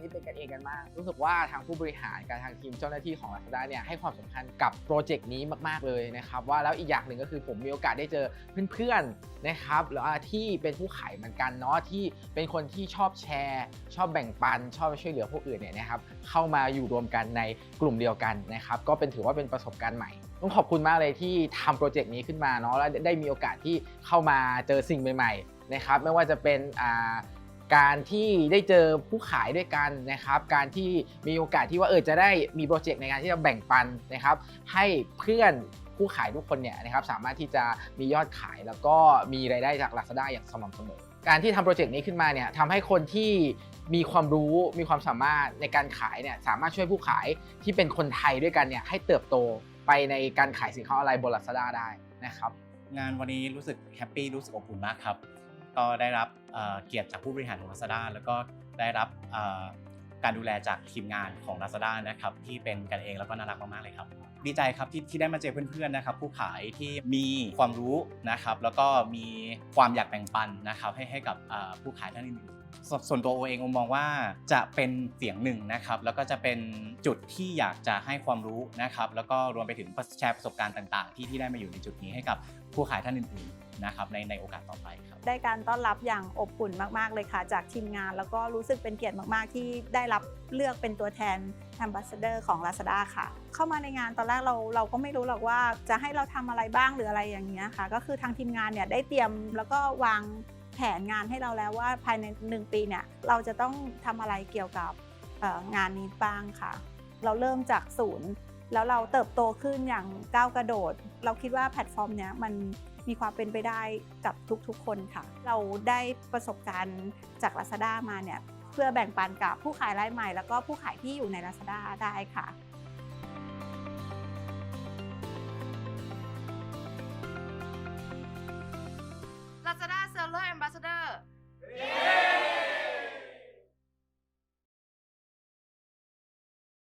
วันนี้เป็นกันเองกันมาก รู้สึกว่าทางผู้บริหารกับทางทีมเจ้าหน้าที่ของ Lazada เนี่ยให้ความสำคัญกับโปรเจกต์นี้มากๆเลยนะครับว่าแล้วอีกอย่างหนึ่งก็คือผมมีโอกาสได้เจอเพื่อนๆนะครับแล้วที่เป็นผู้ขายเหมือนกันเนาะที่เป็นคนที่ชอบแชร์ ชอบแบ่งปัน ชอบช่วยเหลือผู้อื่นเนี่ยนะครับเข้ามาอยู่รวมกันในกลุ่มเดียวกันนะครับก็เป็นถือว่าเป็นประสบการณ์ใหม่ต้องขอบคุณมากเลยที่ทำโปรเจกต์นี้ขึ้นมาเนาะแล้วได้มีโอกาสที่เข้ามาเจอสิ่งใหม่ๆนะครับไม่ว่าจะเป็นอ่า การที่ได้เจอผู้ขายด้วยกันนะครับ การที่มีโอกาสที่ว่าเออจะได้มีโปรเจกต์ในการที่จะแบ่งปันนะครับ ให้เพื่อนผู้ขายทุกคนเนี่ยนะครับสามารถที่จะมียอดขายแล้วก็มีรายได้จาก Lazada อย่างสม่ำเสมอ การที่ทำโปรเจกต์นี้ขึ้นมาเนี่ยทำให้คนที่มีความรู้มีความสามารถในการขายเนี่ยสามารถช่วยผู้ขายที่เป็นคนไทยด้วยกันเนี่ยให้เติบโตไปในการขายสินค้าออนไลน์บน Lazada ได้นะครับ งานวันนี้รู้สึกแฮปปี้รู้สึกอบอุ่นมากครับ ก็ได้รับเเกียรติจากผู้บริหารของ Lazada แล้วก็ได้รับการดูแลจากทีมงานของ Lazada นะครับที่เป็นกันเองแล้วก็น่ารักมากๆเลยครับ ดีใจครับที่ที่ได้มาเจอเพื่อนๆนะครับ ผู้ขายที่มีความรู้นะครับ แล้วก็มีความอยากแบ่งปันนะครับให้ให้กับผู้ขายท่านอื่น ส่วนตัวโอเองโอมองว่าจะเป็นเสียงหนึ่งนะครับ แล้วก็จะเป็นจุดที่อยากจะให้ความรู้นะครับ แล้วก็รวมไปถึงแชร์ประสบการณ์ต่าง ๆ ที่ที่ได้มาอยู่ในจุดนี้ให้กับผู้ขายท่านอื่นๆนะครับในในโอกาสต่อไปครับได้การต้อนรับอย่างอบอุ่นมากๆเลยค่ะ จากทีมงาน แล้วก็รู้สึกเป็นเกียรติมากๆ ที่ได้รับเลือกเป็นตัวแทน Ambassador ของ Lazada ค่ะ เข้ามาในงานตอนแรกเราเราก็ไม่รู้หรอกว่าจะให้เราทำอะไรบ้างหรืออะไรอย่างเงี้ยค่ะ ก็คือทางทีมงานเนี่ยได้เตรียมแล้วก็วาง ผนงานให้เราแล้วว่าภายใน 1 ปีเนี่ยเราจะต้องทำอะไรเกี่ยวกับงานนี้บ้างค่ะ เราเริ่มจากศูนย์ แล้วเราเติบโตขึ้นอย่างก้าวกระโดด เราคิดว่าแพลตฟอร์มเนี้ยมันมีความเป็นไปได้กับทุกๆคนค่ะ เราได้ประสบการณ์จาก Lazada มาเนี่ยเพื่อแบ่งปันกับผู้ขายรายใหม่ แล้วก็ผู้ขายที่อยู่ใน Lazada ได้ค่ะ